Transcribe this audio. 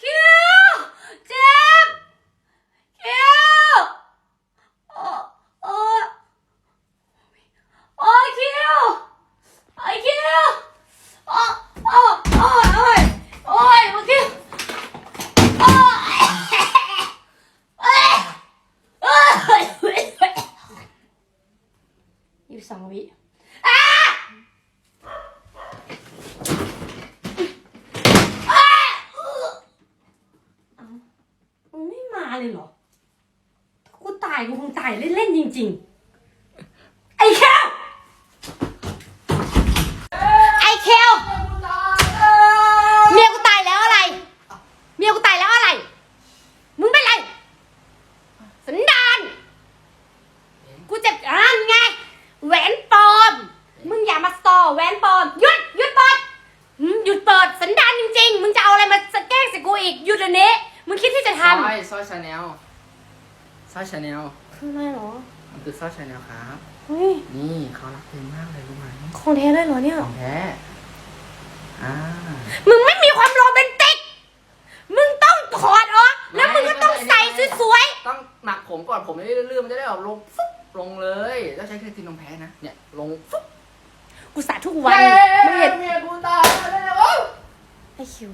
คิวเจ็บคิวโอ้โอ้โอ้ยคิวไอ้คิวโอ้โอ้โอ้ยโอ้ยโอ้ยคิวโอ้ยเอ้ยเอ้ยยี่สิบสองวิอ้า มึงไม่มาเลยเหรอถ้ากูตายกูคงตายเล่นๆจริง ๆ ไอ้เคลไอ้เคลเมียกูตายแล้วอะไร เมียกูตายแล้วอะไร มึงเป็นไร สันดาน กูเจ็บอ่านไง แหวนปลอม มึงอย่ามาสตอแหวนปลอมหยุดหยุดเปิดอืมหยุดเปิดสันดานจริง ๆ มึงจะเอาอะไรมาแกล้งใส่กูอีกหยุดเดี๋ยวนี้ คิดที่จะสร้ทำอยสร้อยชาแนลสร้อยชาแนลคืออะไรเหรอ มันคือสร้อยชาแนลครับเฮ้ยนี่เขารักเพลงมากเลยรู้ไหมของแท้เลยเหรอเนี่ยของแท้อ่ามึงไม่มีความโรแมนติก มึงต้องถอดออกแล้วมึงก็ต้องใส่สวยต้องหมักผมก่อนผมไม่ได้ลื่นมันจะได้ออกลงฟุ๊บลงเลยแล้วใช้เครื่องตีนมแพ้นะเนี่ยลงฟุ๊บๆกูสาทุกวันมึงเห็นเมียกูตายแล้วไอคิว